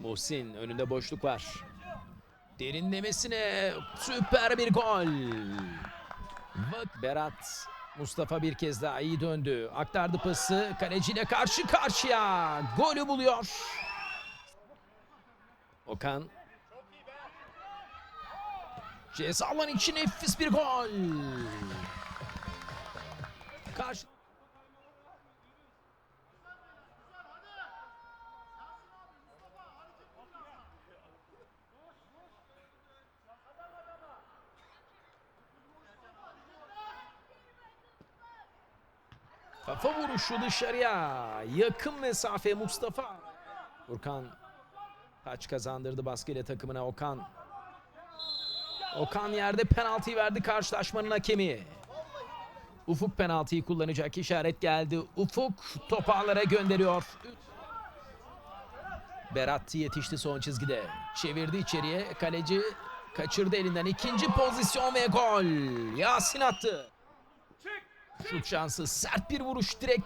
Muhsin önünde boşluk var. Derinlemesine süper bir gol. Bak Berat Mustafa bir kez daha iyi döndü. Aktardı pası. Kaleciyle karşı karşıya. Golü buluyor. Okan. Ceza için nefis bir gol. Karşı Kafa vuruşu dışarıya. Yakın mesafe Mustafa. Furkan taç kazandırdı baskıyla takımına Okan. Okan yerde penaltıyı verdi karşılaşmanın hakemi. Ufuk penaltıyı kullanacak işaret geldi. Ufuk topağlara gönderiyor. Berat yetişti son çizgide. Çevirdi içeriye. Kaleci kaçırdı elinden. ikinci pozisyon ve gol. Yasin attı. Şut şansı sert bir vuruş direkte.